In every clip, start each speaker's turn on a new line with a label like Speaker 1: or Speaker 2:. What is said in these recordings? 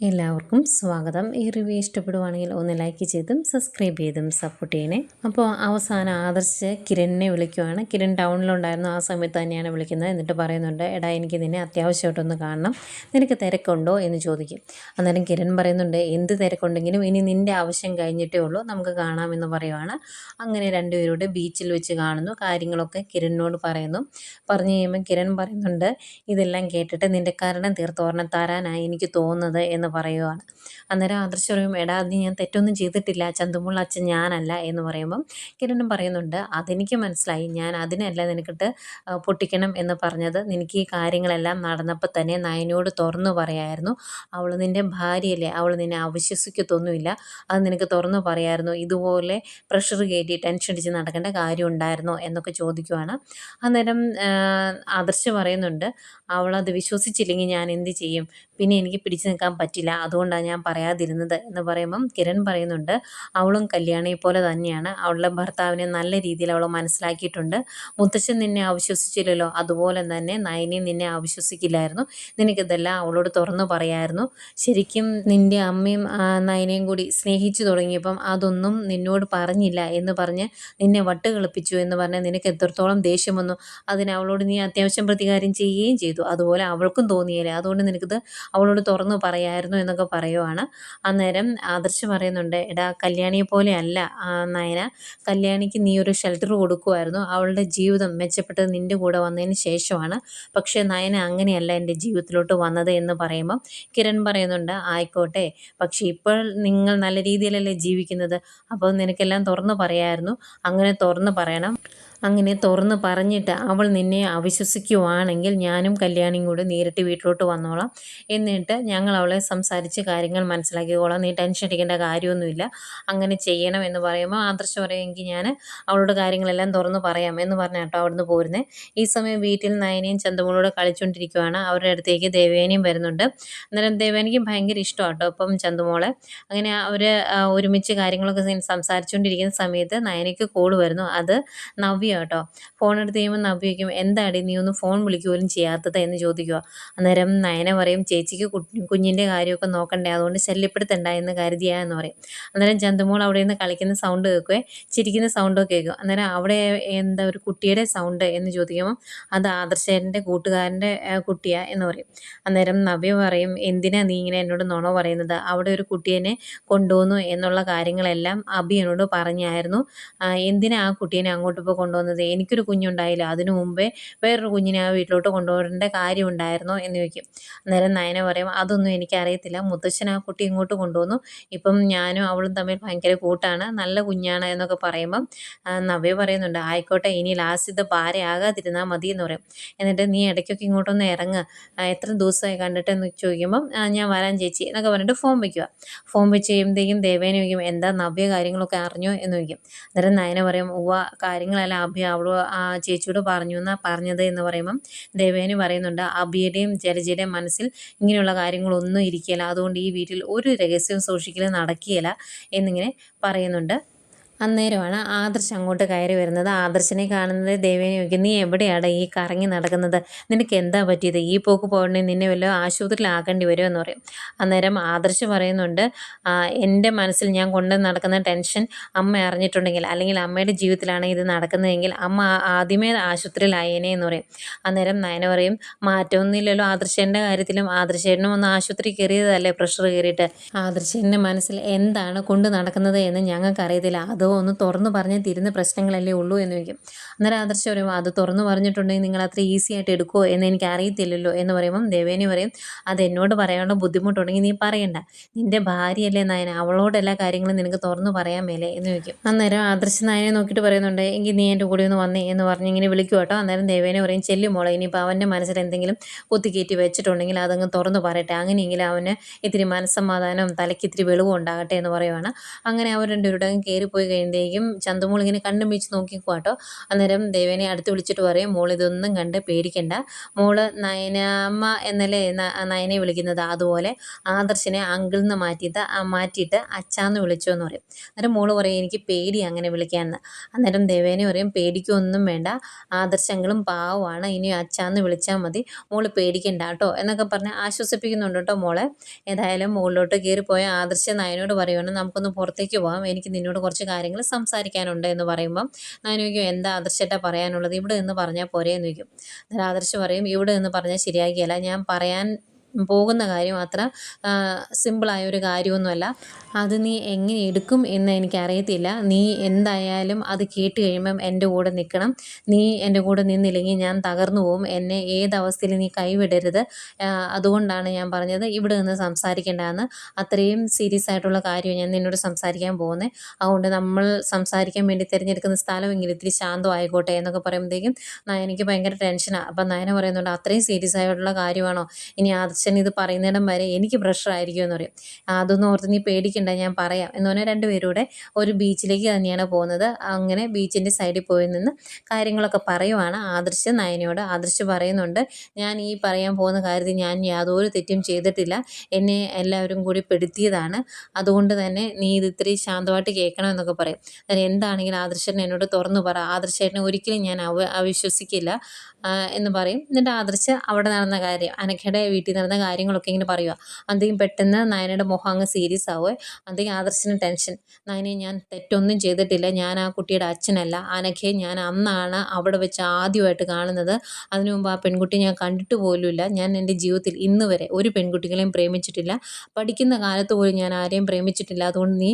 Speaker 1: എല്ലാവർക്കും സ്വാഗതം. ഈ റിവ്യൂ ഇഷ്ടപ്പെടുവാണെങ്കിൽ ഒന്ന് ലൈക്ക് ചെയ്തും സബ്സ്ക്രൈബ് ചെയ്തും സപ്പോർട്ട് ചെയ്യണേ. അപ്പോൾ അവസാനം ആദർശ് കിരണിനെ വിളിക്കുവാണ്. കിരൺ ടൗണിലുണ്ടായിരുന്നു. ആ സമയത്ത് തന്നെയാണ് വിളിക്കുന്നത്. എന്നിട്ട് പറയുന്നുണ്ട് എടാ എനിക്ക് നിന്നെ അത്യാവശ്യമായിട്ടൊന്ന് കാണണം. നിനക്ക് തിരക്കുണ്ടോ? എന്ന് ചോദിക്കും. അന്നേരം കിരൺ പറയുന്നുണ്ട് എന്ത് തിരക്കുണ്ടെങ്കിലും ഇനി നിന്റെ ആവശ്യം കഴിഞ്ഞിട്ടേ ഉള്ളൂ. നമുക്ക് കാണാമെന്ന് പറയുവാണ്. അങ്ങനെ രണ്ടുപേരോട് ബീച്ചിൽ വെച്ച് കാണുന്നു. കാര്യങ്ങളൊക്കെ കിരണിനോട് പറയുന്നു. പറഞ്ഞു കഴിയുമ്പോൾ കിരൺ പറയുന്നുണ്ട് ഇതെല്ലാം കേട്ടിട്ട് നിന്റെ കാരണം തീർത്തോർണം തരാനായി എനിക്ക് തോന്നുന്നത് എന്ന് പറയുവാണ്. അന്നേരം ആദർശ് പറയും എടാ അത് ഞാൻ തെറ്റൊന്നും ചെയ്തിട്ടില്ല. ചന്തുമുള്ള അച്ഛൻ ഞാനല്ല എന്ന് പറയുമ്പം കിരണും പറയുന്നുണ്ട് അതെനിക്ക് മനസ്സിലായി. ഞാൻ അതിനല്ല നിനക്കിട്ട് പൊട്ടിക്കണം എന്ന് പറഞ്ഞത്. നിനക്ക് ഈ കാര്യങ്ങളെല്ലാം നടന്നപ്പോൾ തന്നെ നയനോട് തുറന്നു പറയായിരുന്നു. അവൾ നിന്റെ ഭാര്യയല്ലേ. അവൾ നിന്നെ അവിശ്വസിക്കത്തൊന്നുമില്ല. അത് നിനക്ക് തുറന്നു പറയായിരുന്നു. ഇതുപോലെ പ്രഷർ കയറ്റി ടെൻഷൻ അടിച്ച് നടക്കേണ്ട കാര്യം ഉണ്ടായിരുന്നോ എന്നൊക്കെ ചോദിക്കുവാണ്. അന്നേരം ആദർശ് പറയുന്നുണ്ട് അവളത് വിശ്വസിച്ചില്ലെങ്കിൽ ഞാൻ എന്ത് ചെയ്യും? പിന്നെ എനിക്ക് പിടിച്ചു നിൽക്കാൻ പറ്റില്ല അതുകൊണ്ടാണ് ഞാൻ പറയാതിരുന്നത് എന്ന് പറയുമ്പം കിരൺ പറയുന്നുണ്ട് അവളും കല്യാണിയെ പോലെ തന്നെയാണ്. അവളുടെ ഭർത്താവിനെ നല്ല രീതിയിൽ അവൾ മനസ്സിലാക്കിയിട്ടുണ്ട്. മുത്തച്ഛൻ നിന്നെ അവിശ്വസിച്ചില്ലല്ലോ. അതുപോലെ തന്നെ നയനി നിന്നെ അവിശ്വസിക്കില്ലായിരുന്നു. നിനക്കിതെല്ലാം അവളോട് തുറന്നു പറയായിരുന്നു. ശരിക്കും നിന്റെ അമ്മയും നയനയും കൂടി സ്നേഹിച്ചു തുടങ്ങിയപ്പം അതൊന്നും നിന്നോട് പറഞ്ഞില്ല എന്ന് പറഞ്ഞ് നിന്നെ വട്ട് കളിപ്പിച്ചു എന്ന് പറഞ്ഞ് നിനക്ക് എത്രത്തോളം ദേഷ്യം വന്നു. അതിന് അവളോട് നീ അത്യാവശ്യം പ്രതികാരം ചെയ്യുകയും ചെയ്തു. അതുപോലെ അവൾക്കും തോന്നിയില്ല? അതുകൊണ്ട് നിനക്കിത് അവളോട് തുറന്നു പറയായിരുന്നു. എന്നൊക്കെ പറയുവാണ്. അന്നേരം ആദർശ് പറയുന്നുണ്ട് എടാ കല്യാണിയെ പോലെ അല്ല നയന കല്യാണിക്ക് നീ ഒരു ഷെൽട്ടർ കൊടുക്കുമായിരുന്നു അവളുടെ ജീവിതം മെച്ചപ്പെട്ടത് നിന്റെ കൂടെ വന്നതിന് ശേഷമാണ്. പക്ഷേ നയന അങ്ങനെയല്ല എന്റെ ജീവിതത്തിലോട്ട് വന്നത് എന്ന് പറയുമ്പം കിരൺ പറയുന്നുണ്ട് ആയിക്കോട്ടെ പക്ഷേ ഇപ്പോൾ നിങ്ങൾ നല്ല രീതിയിലല്ലേ ജീവിക്കുന്നത്? അപ്പോൾ നിനക്കെല്ലാം തുറന്നു പറയായിരുന്നു. അങ്ങനെ തുറന്നു പറയണം. അങ്ങനെ തുറന്ന് പറഞ്ഞിട്ട് അവൾ നിന്നെ അവിശ്വസിക്കുവാണെങ്കിൽ ഞാനും കല്യാണിയും കൂടി നേരിട്ട് വീട്ടിലോട്ട് വന്നോളാം. എന്നിട്ട് ഞങ്ങൾ അവളെ സംസാരിച്ച് കാര്യങ്ങൾ മനസ്സിലാക്കിക്കോളാം. നീ ടെൻഷൻ അടിക്കേണ്ട കാര്യമൊന്നുമില്ല. അങ്ങനെ ചെയ്യണം എന്ന് പറയുമ്പോൾ ആദർശ പറയുമെങ്കിൽ ഞാൻ അവളോട് കാര്യങ്ങളെല്ലാം തുറന്ന് പറയാം എന്ന് പറഞ്ഞ കേട്ടോ അവിടുന്ന് പോരുന്നത് ഈ സമയം വീട്ടിൽ നയനയും ചന്തുമോളോട് കളിച്ചുകൊണ്ടിരിക്കുവാണ്. അവരുടെ അടുത്തേക്ക് ദേവേനയും വരുന്നുണ്ട്. അന്നേരം ദേവേനയ്ക്ക് ഭയങ്കര ഇഷ്ടമാണ് കേട്ടോ ചന്തുമോളെ അങ്ങനെ അവർ ഒരുമിച്ച് കാര്യങ്ങളൊക്കെ സംസാരിച്ചുകൊണ്ടിരിക്കുന്ന സമയത്ത് നയനയ്ക്ക് കോൾ വരുന്നു. അത് നവ്യ കേട്ടോ ഫോൺ എടുത്ത് കഴിയുമ്പോൾ നവ്യയ്ക്കും എന്താടി നീ ഒന്ന് ഫോൺ വിളിക്കുക പോലും ചെയ്യാത്തത്? എന്ന് ചോദിക്കുക. അന്നേരം നയന പറയും ചേച്ചിക്ക് കുഞ്ഞിന്റെ കാര്യമൊക്കെ നോക്കണ്ടേ അതുകൊണ്ട് ശല്യപ്പെടുത്തണ്ട എന്ന് കരുതിയാ എന്ന് പറയും. അന്നേരം ചന്തുമോൾ അവിടെ നിന്ന് കളിക്കുന്ന സൗണ്ട് കേൾക്കുവേ ചിരിക്കുന്ന സൗണ്ടൊക്കെ കേൾക്കും. അന്നേരം അവിടെ എന്താ ഒരു കുട്ടിയുടെ സൗണ്ട് എന്ന് ചോദിക്കുമ്പോൾ അത് ആദർശേന്റെ കൂട്ടുകാരന്റെ കുട്ടിയാ എന്ന് പറയും. അന്നേരം നവ്യ പറയും എന്തിനാ നീ ഇങ്ങനെ എന്നോട് നുണ പറയുന്നത്? അവിടെ ഒരു കുട്ടിയെ കൊണ്ടുവന്നു എന്നുള്ള കാര്യങ്ങളെല്ലാം അബി എന്നോട് പറഞ്ഞായിരുന്നു. എന്തിനാ ആ കുട്ടീനെ അങ്ങോട്ട് ഇപ്പോൾ കൊണ്ടുവന്നത്. എനിക്കൊരു കുഞ്ഞുണ്ടായില്ല. അതിനു മുമ്പേ വേറൊരു കുഞ്ഞിനെ ആ വീട്ടിലോട്ട് കൊണ്ടുവരേണ്ട കാര്യമുണ്ടായിരുന്നോ എന്ന് ചോദിക്കും. അന്നേരം നയന പറയും അതൊന്നും എനിക്കറിയത്തില്ല. മുത്തച്ഛൻ ആ കുട്ടി ഇങ്ങോട്ട് കൊണ്ടുവന്നു. ഇപ്പം ഞാനും അവളും തമ്മിൽ ഭയങ്കര കൂട്ടാണ്. നല്ല കുഞ്ഞാണ് എന്നൊക്കെ പറയുമ്പം നവ്യ പറയുന്നുണ്ട് ആയിക്കോട്ടെ ഇനി ലാസ്റ്റ് ഇത് പാരയാകാതിരുന്നാൽ മതി എന്ന് പറയും. എന്നിട്ട് നീ ഇടയ്ക്കൊക്കെ ഇങ്ങോട്ടൊന്ന് ഇറങ്ങ്. ആ, എത്ര ദിവസമായി കണ്ടിട്ട് എന്ന് ചോദിക്കുമ്പം ഞാൻ വരാൻ ചേച്ചി എന്നൊക്കെ പറഞ്ഞിട്ട് ഫോം വയ്ക്കുക ഫോം വെച്ച് കഴിയുമ്പോഴത്തേക്കും ദേവേനെ ചോദിക്കും എന്താ നവ്യ കാര്യങ്ങളൊക്കെ അറിഞ്ഞോ? എന്ന് ചോദിക്കും. അന്നേരം നയന പറയും ഉവ കാര്യങ്ങളെല്ലാം അഭി അവൾ ആ ചേച്ചിയോട് പറഞ്ഞു എന്നാ പറഞ്ഞത്? എന്ന് പറയുമ്പം ദേവേന് പറയുന്നുണ്ട് അഭിയുടെയും ജലജയുടെയും മനസ്സിൽ ഇങ്ങനെയുള്ള കാര്യങ്ങളൊന്നും ഇരിക്കില്ല അതുകൊണ്ട് ഈ വീട്ടിൽ ഒരു രഹസ്യവും സൂക്ഷിക്കലും നടക്കുകയില്ല എന്നിങ്ങനെ പറയുന്നുണ്ട്. അന്നേരമാണ് ആദർശ് അങ്ങോട്ട് കയറി വരുന്നത്. ആദർശിനെ കാണുന്നത് ദേവേനെ ചോദിക്കും നീ എവിടെയാണ് ഈ കറങ്ങി നടക്കുന്നത്? നിനക്ക് എന്താ പറ്റിയത്? ഈ പോക്ക് പോകണേ നിന്നെ വല്ല ആശുപത്രിയിലാക്കേണ്ടി വരുമോ എന്ന് പറയും. അന്നേരം ആദർശ് പറയുന്നുണ്ട് "ആ, എന്റെ മനസ്സിൽ ഞാൻ കൊണ്ട് നടക്കുന്ന ടെൻഷൻ അമ്മ അറിഞ്ഞിട്ടുണ്ടെങ്കിൽ അല്ലെങ്കിൽ അമ്മയുടെ ജീവിതത്തിലാണ് ഇത് നടക്കുന്നതെങ്കിൽ അമ്മ ആദ്യമേ ആശുപത്രിയിലായേനെ എന്ന് പറയും. അന്നേരം നയന പറയും മാറ്റമൊന്നുമില്ലല്ലോ ആദർശേന്റെ കാര്യത്തിലും. ആദർശേനും ഒന്ന് ആശുപത്രി കയറിയതല്ലേ പ്രഷർ കയറിയിട്ട്. ആദർശേന്റെ മനസ്സിൽ എന്താണ് കൊണ്ട് നടക്കുന്നത് എന്ന് ഞങ്ങൾക്ക് അറിയത്തില്ല അതോ ഒന്ന് തുറന്നു പറഞ്ഞ് തീരുന്ന പ്രശ്നങ്ങളല്ലേ ഉള്ളൂ എന്ന് ചോദിക്കും. അന്നേരം ആദർശ പറയും അത് തുറന്നു പറഞ്ഞിട്ടുണ്ടെങ്കിൽ നിങ്ങൾ അത്ര ഈസി ആയിട്ട് എടുക്കുമോ എന്ന് എനിക്ക് അറിയത്തില്ലല്ലോ എന്ന് പറയുമ്പം ദേവേനി പറയും അത് എന്നോട് പറയാനുള്ള ബുദ്ധിമുട്ടുണ്ടെങ്കിൽ നീ പറയണ്ട. നിന്റെ ഭാര്യയല്ലേ നയന. അവളോട് എല്ലാ കാര്യങ്ങളും നിനക്ക് തുറന്നു പറയാൻ മേലേ എന്ന് ചോദിക്കും. അന്നേരം ആദർശ നായനെ നോക്കിയിട്ട് പറയുന്നുണ്ട് എങ്കിൽ നീ എന്റെ കൂടെ ഒന്ന് വന്നേ എന്ന് പറഞ്ഞ് ഇങ്ങനെ വിളിക്കും കേട്ടോ. അന്നേരം ദേവേനെ പറയും ചെല്ലു മോളെ ഇനിയിപ്പോൾ അവന്റെ മനസ്സിൽ എന്തെങ്കിലും കുത്തിക്കയറ്റി വെച്ചിട്ടുണ്ടെങ്കിൽ അതങ്ങ് തുറന്നു പറയട്ടെ. അങ്ങനെയെങ്കിലും അവന് ഇത്തിരി മനസ്സമാധാനം തലയ്ക്ക് ഇത്തിരി വെളിവും ഉണ്ടാകട്ടെ എന്ന് പറയുവാണ്. അങ്ങനെ അവർ രണ്ടുപേരുടെ കയറിപ്പോയി കഴിയുമ്പോഴത്തേക്കും ചന്തുമോൾ ഇങ്ങനെ കണ്ണും വെച്ച് നോക്കിക്കോ കേട്ടോ. അന്നേരം ദേവേനെ അടുത്ത് വിളിച്ചിട്ട് പറയും മോൾ ഇതൊന്നും കണ്ട് പേടിക്കണ്ട. മോൾ നയനമ്മ എന്നല്ലേ നയനെ വിളിക്കുന്നത്? അതുപോലെ ആദർശിനെ അങ്കിൾ നിന്ന് മാറ്റിയിട്ട് മാറ്റിയിട്ട് അച്ചാന്ന് വിളിച്ചു എന്ന് പറയും. അന്നേരം മോൾ പറയും എനിക്ക് പേടി അങ്ങനെ വിളിക്കാമെന്ന് അന്നേരം ദേവേനെ പറയും പേടിക്കൊന്നും വേണ്ട. ആദർശങ്ങളും പാവമാണ്. ഇനി അച്ചാന്ന് വിളിച്ചാൽ മതി. മോൾ പേടിക്കണ്ട കേട്ടോ. എന്നൊക്കെ പറഞ്ഞ് ആശ്വസിപ്പിക്കുന്നുണ്ട് കേട്ടോ മോളെ. ഏതായാലും മുകളിലോട്ട് കയറിപ്പോയ ആദർശ നയനോട് പറയുവാണ് നമുക്കൊന്ന് പുറത്തേക്ക് പോകാം. എനിക്ക് നിന്നോട് കുറച്ച് കാര്യങ്ങൾ സംസാരിക്കാനുണ്ട് എന്ന് പറയുമ്പം ഞാൻ ചോദിക്കും എന്താ ആദർശേട്ടാ പറയാനുള്ളത്? ഇവിടെ നിന്ന് പറഞ്ഞാൽ പോരെ എന്ന് ചോദിക്കും. അന്നേരം ആദർശ് പറയും ഇവിടെ നിന്ന് പറഞ്ഞാൽ ശരിയാക്കിയല്ല. ഞാൻ പറയാൻ പോകുന്ന കാര്യം അത്ര സിമ്പിളായ ഒരു കാര്യമൊന്നുമല്ല. അത് നീ എങ്ങനെ എടുക്കും എന്ന് എനിക്കറിയത്തില്ല. നീ എന്തായാലും അത് കേട്ട് കഴിയുമ്പം എന്റെ കൂടെ നിൽക്കണം. നീ എന്റെ കൂടെ നിന്നില്ലെങ്കിൽ ഞാൻ തകർന്നു പോകും. എന്നെ ഏതവസ്ഥയിൽ നീ കൈവിടരുത്. അതുകൊണ്ടാണ് ഞാൻ പറഞ്ഞത് ഇവിടെ നിന്ന് സംസാരിക്കേണ്ടതെന്ന്. അത്രയും സീരിയസ് ആയിട്ടുള്ള കാര്യം ഞാൻ നിന്നോട് സംസാരിക്കാൻ പോകുന്നത് അതുകൊണ്ട് നമ്മൾ സംസാരിക്കാൻ വേണ്ടി തിരഞ്ഞെടുക്കുന്ന സ്ഥലമെങ്കിലും ഇത്തിരി ശാന്തമായിക്കോട്ടെ എന്നൊക്കെ പറയുമ്പോഴത്തേക്കും എനിക്ക് ഭയങ്കര ടെൻഷനാണ് അപ്പം നയന പറയുന്നുണ്ട് അത്രയും സീരിയസ് ആയിട്ടുള്ള കാര്യമാണോ? ഇനി ആദർശൻ ഇത് പറയുന്നിടം വരെ എനിക്ക് പ്രഷറായിരിക്കും എന്ന് പറയും. അതൊന്നും ഓർത്ത് നീ പേടിക്കണ്ട ഞാൻ പറയാം. എന്ന് പറഞ്ഞാൽ രണ്ടുപേരൂടെ ഒരു ബീച്ചിലേക്ക് തന്നെയാണ് പോകുന്നത്. അങ്ങനെ ബീച്ചിന്റെ സൈഡിൽ പോയി നിന്ന് കാര്യങ്ങളൊക്കെ പറയുവാണ്. ആദർശ് നയനയോട് ആദർശ് പറയുന്നുണ്ട് ഞാൻ ഈ പറയാൻ പോകുന്ന കാര്യത്തിൽ ഞാൻ യാതൊരു തെറ്റും ചെയ്തിട്ടില്ല. എന്നെ എല്ലാവരും കൂടി പെടുത്തിയതാണ്. അതുകൊണ്ട് തന്നെ നീ ഇത് ഇത്രയും ശാന്തമായിട്ട് കേൾക്കണം എന്നൊക്കെ പറയും. അതായത് എന്താണെങ്കിലും ആദർശൻ എന്നോട് തുറന്നു പറ. ആദർശേട്ടനെ ഒരിക്കലും ഞാൻ അവ അവിശ്വസിക്കില്ല എന്ന് പറയും. എന്നിട്ട് ആദർശ് അവിടെ നടന്ന കാര്യം അനഘയുടെ വീട്ടിൽ കാര്യങ്ങളൊക്കെ ഇങ്ങനെ പറയുക അന്തെങ്കിലും പെട്ടെന്ന് നയനയുടെ മുഖം അങ്ങ് സീരിയസ് ആവുക അന്തെങ്കിലും ആദർശിന് ടെൻഷൻ നയനെ ഞാൻ തെറ്റൊന്നും ചെയ്തിട്ടില്ല. ഞാൻ ആ കുട്ടിയുടെ അച്ഛനല്ല. അനഘയെ ഞാൻ അന്നാണ് അവിടെ വെച്ച് ആദ്യമായിട്ട് കാണുന്നത്. അതിനു മുമ്പ് ആ പെൺകുട്ടി ഞാൻ കണ്ടിട്ട് പോലുമില്ല. ഞാൻ എന്റെ ജീവിതത്തിൽ ഇന്ന് വരെ ഒരു പെൺകുട്ടികളെയും പ്രേമിച്ചിട്ടില്ല. പഠിക്കുന്ന കാലത്ത് പോലും ഞാൻ ആരെയും പ്രേമിച്ചിട്ടില്ല. അതുകൊണ്ട് നീ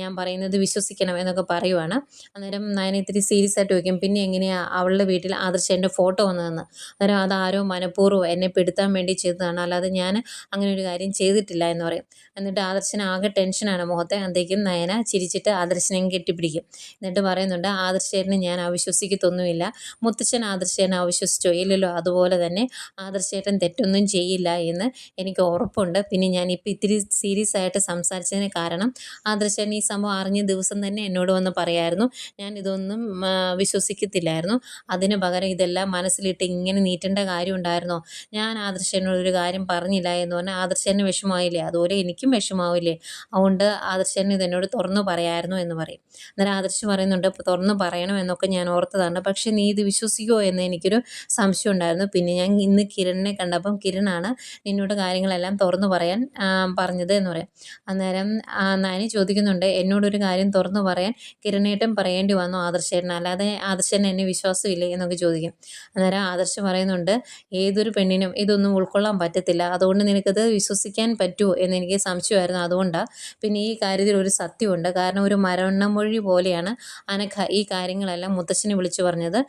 Speaker 1: ഞാൻ പറയുന്നത് വിശ്വസിക്കണം എന്നൊക്കെ പറയുവാണ്. അന്നേരം നയനെ ഇത്തിരി സീരിയസ് ആയിട്ട് ചോദിക്കും പിന്നെ എങ്ങനെയാണ് അവളുടെ വീട്ടിൽ ആദർശ എന്റെ ഫോട്ടോ വന്നതെന്ന്. അന്നേരം അതാരോ മനഃപൂർവം എന്നെ പെടുത്താൻ വേണ്ടി ചെയ്തതാണ്. അല്ലാതെ ഞാൻ അങ്ങനെ ഒരു കാര്യം ചെയ്തിട്ടില്ല എന്ന് പറയും. എന്നിട്ട് ആദർശന് ആകെ ടെൻഷനാണ്. മുഖത്തെ അന്തേക്കും നയന ചിരിച്ചിട്ട് ആദർശനെ കെട്ടിപ്പിടിക്കും. എന്നിട്ട് പറയുന്നുണ്ട് ആദർശേനെ ഞാൻ അവിശ്വസിക്കത്തൊന്നുമില്ല. മുത്തച്ഛൻ ആദർശേനെ അവിശ്വസിച്ചോ? ഇല്ലല്ലോ അതുപോലെ തന്നെ ആദർശേട്ടൻ തെറ്റൊന്നും ചെയ്യില്ല എന്ന് എനിക്ക് ഉറപ്പുണ്ട്. പിന്നെ ഞാൻ ഇപ്പോൾ ഇത്തിരി സീരിയസ് ആയിട്ട് സംസാരിച്ചതിന് കാരണം ആദർശൻ ഈ സംഭവം അറിഞ്ഞ ദിവസം തന്നെ എന്നോട് വന്ന് പറയായിരുന്നു. ഞാൻ ഇതൊന്നും വിശ്വസിക്കത്തില്ലായിരുന്നു. അതിന് പകരം ഇതെല്ലാം മനസ്സിലിട്ട് ഇങ്ങനെ നീട്ടേണ്ട കാര്യം ഉണ്ടായിരുന്നോ? ഞാൻ ആദർശനോടൊരു കാര്യം പറഞ്ഞില്ല എന്ന് പറഞ്ഞാൽ ആദർശന് വിഷമമായില്ലേ? അതുപോലെ എനിക്കും വിഷമാവില്ലേ അതുകൊണ്ട് ആദർശന് ഇതെന്നോട് തുറന്നു പറയായിരുന്നു എന്ന് പറയും. അന്നേരം ആദർശ് പറയുന്നുണ്ട് തുറന്നു പറയണം എന്നൊക്കെ ഞാൻ ഓർത്തതാണ്. പക്ഷെ നീ ഇത് വിശ്വസിക്കുമോ എന്ന് എനിക്കൊരു സംശയം ഉണ്ടായിരുന്നു. പിന്നെ ഞാൻ ഇന്ന് കിരണിനെ കണ്ടപ്പം കിരണാണ് നിന്നോട് കാര്യങ്ങളെല്ലാം തുറന്നു പറയാൻ പറഞ്ഞത് എന്ന് പറയാം. അന്നേരം നാനി ചോദിക്കുന്നുണ്ട് എന്നോടൊരു കാര്യം തുറന്നു പറയാൻ കിരണേട്ടൻ പറയേണ്ടി വന്നു ആദർശേട്ടൻ അല്ലാതെ ആദർശന് എന്നെ വിശ്വാസമില്ലേ? എന്നൊക്കെ ചോദിക്കും. അന്നേരം ആദർശ് പറയുന്നുണ്ട് ഏതൊരു പെണ്ണിനും ഇതൊന്നും ഉൾക്കൊള്ളാൻ പറ്റത്തില്ല. അതുകൊണ്ട് നിനക്കത് വിശ്വസിക്കാൻ പറ്റുമോ എന്നെനിക്ക് സംശയമായിരുന്നു അതുകൊണ്ടാണ് പിന്നെ ഈ കാര്യത്തിൽ ഒരു സത്യമുണ്ട്. കാരണം ഒരു മരണമൊഴി പോലെയാണ് അനഘ ഈ കാര്യങ്ങളെല്ലാം മുത്തശ്ശനെ വിളിച്ചു പറഞ്ഞത്.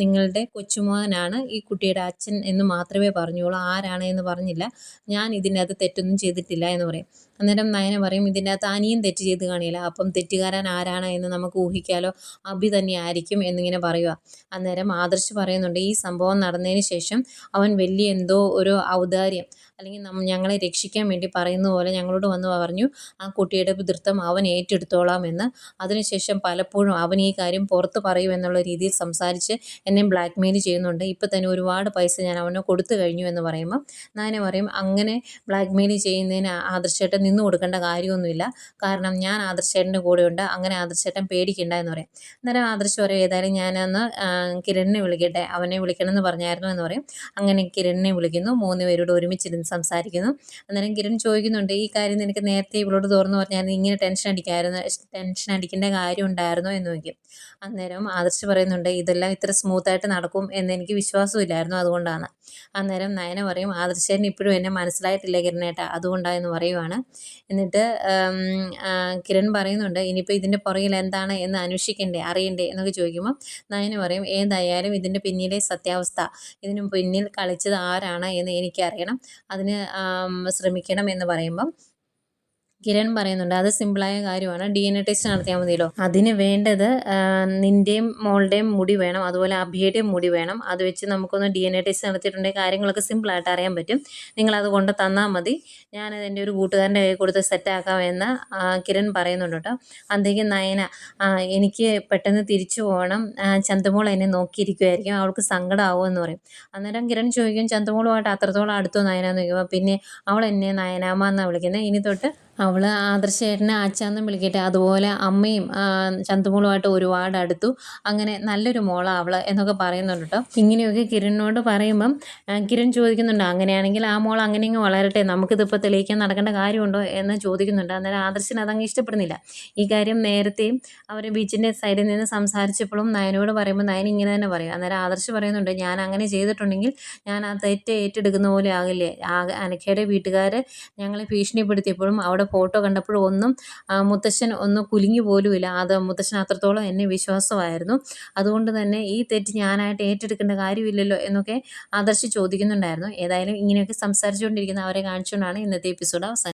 Speaker 1: നിങ്ങളുടെ കൊച്ചുമോനാണ് ഈ കുട്ടിയുടെ അച്ഛൻ എന്ന് മാത്രമേ പറഞ്ഞുള്ളൂ. ആരാണ് എന്ന് പറഞ്ഞില്ല. ഞാൻ ഇതിനകത്ത് തെറ്റൊന്നും ചെയ്തിട്ടില്ല എന്ന് പറയും. അന്നേരം നയന പറയും ഇതിന്റെ അകത്ത് അനിയും തെറ്റ് ചെയ്ത് കാണില്ല അപ്പം തെറ്റുകാരൻ ആരാണ് എന്ന് നമുക്ക് ഊഹിക്കാലോ. അഭി തന്നെ ആയിരിക്കും എന്നിങ്ങനെ പറയുക അന്നേരം ആദർശ് പറയുന്നുണ്ട് ഈ സംഭവം നടന്നതിന് ശേഷം അവൻ വലിയ എന്തോ ഒരു ഔദാര്യം അല്ലെങ്കിൽ നമ്മ ഞങ്ങളെ രക്ഷിക്കാൻ വേണ്ടി പറയുന്ന പോലെ ഞങ്ങളോട് വന്ന് പറഞ്ഞു ആ കുട്ടിയുടെ പിതൃത്വം അവൻ ഏറ്റെടുത്തോളാം എന്ന്. അതിനുശേഷം പലപ്പോഴും അവൻ ഈ കാര്യം പുറത്ത് പറയും എന്നുള്ള രീതിയിൽ സംസാരിച്ച് എന്നെ ബ്ലാക്ക് മെയിൽ ചെയ്യുന്നുണ്ട്. ഇപ്പം തന്നെ ഒരുപാട് പൈസ ഞാൻ അവനെ കൊടുത്തു കഴിഞ്ഞു എന്ന് പറയുമ്പോൾ നാനെ പറയും അങ്ങനെ ബ്ലാക്ക് മെയിൽ ചെയ്യുന്നതിന് ആദർശേട്ടൻ നിന്ന് കൊടുക്കേണ്ട കാര്യമൊന്നുമില്ല. കാരണം ഞാൻ ആദർശേട്ടന്റെ കൂടെയുണ്ട്. അങ്ങനെ ആദർശേട്ടൻ പേടിക്കണ്ട എന്ന് പറയും. അന്നേരം ആദർശ് പറയും ഏതായാലും ഞാനന്ന് കിരണിനെ വിളിക്കട്ടെ. അവനെ വിളിക്കണം എന്ന് പറഞ്ഞായിരുന്നു എന്ന് പറയും. അങ്ങനെ കിരണിനെ വിളിക്കുന്നു. മൂന്ന് പേരോട് ഒരുമിച്ചിരുന്ന് സംസാരിക്കുന്നു. അന്നേരം കിരൺ ചോദിക്കുന്നുണ്ട് ഈ കാര്യം നിനക്ക് നേരത്തെ ഇവളോട് തുറന്നു പറഞ്ഞായിരുന്നു ഇങ്ങനെ ടെൻഷൻ അടിക്കായിരുന്നു ടെൻഷൻ അടിക്കേണ്ട കാര്യം ഉണ്ടായിരുന്നോ എന്ന് നോക്കി അന്നേരം ആദർശ് പറയുന്നുണ്ട് ഇതെല്ലാം ഇത്ര സ്മൂത്തായിട്ട് നടക്കും എന്ന് എനിക്ക് വിശ്വാസമില്ലായിരുന്നു അതുകൊണ്ടാണ്. അന്നേരം നയന പറയും ആദർശേട്ടൻ ഇപ്പോഴും എന്നെ മനസ്സിലായിട്ടില്ല കിരണേട്ട അതുകൊണ്ടാണെന്ന് പറയുവാണ്. എന്നിട്ട് കിരൺ പറയുന്നുണ്ട് ഇനിയിപ്പോൾ ഇതിന്റെ പുറകിൽ എന്താണ് എന്ന് അന്വേഷിക്കണ്ടേ അറിയണ്ടേ? എന്നൊക്കെ ചോദിക്കുമ്പോൾ നയന് പറയും ഏതായാലും ഇതിന്റെ പിന്നിലെ സത്യാവസ്ഥ ഇതിന് പിന്നിൽ കളിച്ചത് ആരാണ് എന്ന് എനിക്കറിയണം അതിന് ശ്രമിക്കണം എന്ന് പറയുമ്പം കിരൺ പറയുന്നുണ്ട് അത് സിമ്പിളായ കാര്യമാണ്. ഡി എൻ എ ടെസ്റ്റ് നടത്തിയാൽ മതിയല്ലോ. അതിന് വേണ്ടത് നിന്റെയും മോളുടെയും മുടി വേണം അതുപോലെ അഭിയുടെയും മുടി വേണം. അത് വെച്ച് നമുക്കൊന്ന് ഡി എൻ എ ടെസ്റ്റ് നടത്തിയിട്ടുണ്ടെങ്കിൽ കാര്യങ്ങളൊക്കെ സിമ്പിളായിട്ട് അറിയാൻ പറ്റും. നിങ്ങളത് കൊണ്ട് തന്നാൽ മതി. ഞാനത് എന്റെ ഒരു കൂട്ടുകാരന്റെ കയ്യിൽ കൊടുത്ത് സെറ്റാക്കാമെന്ന് എന്ന് കിരൺ പറയുന്നുണ്ട് കേട്ടോ. അന്തേക്കും നയന എനിക്ക് പെട്ടെന്ന് തിരിച്ചു പോകണം. ചന്തമോൾ എന്നെ നോക്കിയിരിക്കുമായിരിക്കും അവൾക്ക് സങ്കടമാവുമെന്ന് പറയും. അന്നേരം കിരൺ ചോദിക്കും ചന്തമോളുമായിട്ട് അത്രത്തോളം അടുത്തോ നയന ചോദിക്കുമ്പോൾ പിന്നെ അവൾ എന്നെ നയനാമ എന്നാണ് വിളിക്കുന്നത് ഇനി തൊട്ട് അവൾ ആദർശേട്ടനെ ആച്ചാന്നും വിളിക്കട്ടെ. അതുപോലെ അമ്മയും ചന്തുമോളുമായിട്ട് ഒരുപാട് അടുത്തു അങ്ങനെ നല്ലൊരു മോളാണ് അവൾ എന്നൊക്കെ പറയുന്നുണ്ട് കേട്ടോ. ഇങ്ങനെയൊക്കെ കിരണിനോട് പറയുമ്പം കിരൺ ചോദിക്കുന്നുണ്ട് അങ്ങനെയാണെങ്കിൽ ആ മോൾ അങ്ങനെ ഇങ്ങ് വളരട്ടെ? നമുക്കിതിപ്പോൾ തെളിയിക്കാൻ നടക്കേണ്ട കാര്യമുണ്ടോ? എന്ന് ചോദിക്കുന്നുണ്ട്. അന്നേരം ആദർശന് അതങ്ങ് ഇഷ്ടപ്പെടുന്നില്ല. ഈ കാര്യം നേരത്തെയും അവർ ബീച്ചിന്റെ സൈഡിൽ നിന്ന് സംസാരിച്ചപ്പോഴും നയനോട് പറയുമ്പോൾ നയൻ ഇങ്ങനെ തന്നെ പറയും. അന്നേരം ആദർശ് പറയുന്നുണ്ട് ഞാൻ അങ്ങനെ ചെയ്തിട്ടുണ്ടെങ്കിൽ ഞാൻ ആ തെറ്റ് ഏറ്റെടുക്കുന്ന പോലെ ആകില്ലേ? ആ അനക്കയുടെ വീട്ടുകാർ ഞങ്ങളെ ഭീഷണിപ്പെടുത്തിയപ്പോഴും അവിടെ ഫോട്ടോ കണ്ടപ്പോഴും ഒന്നും മുത്തശ്ശൻ ഒന്ന് കുലുങ്ങി പോലുമില്ല. അത് മുത്തശ്ശൻ അത്രത്തോളം എന്നെ വിശ്വാസമായിരുന്നു. അതുകൊണ്ട് തന്നെ ഈ തെറ്റ് ഞാനായിട്ട് ഏറ്റെടുക്കേണ്ട കാര്യമില്ലല്ലോ എന്നൊക്കെ ആദർശ് ചോദിക്കുന്നുണ്ടായിരുന്നു. ഏതായാലും ഇങ്ങനെയൊക്കെ സംസാരിച്ചുകൊണ്ടിരിക്കുന്ന അവരെ കാണിച്ചുകൊണ്ടാണ് ഇന്നത്തെ എപ്പിസോഡ് അവസാനം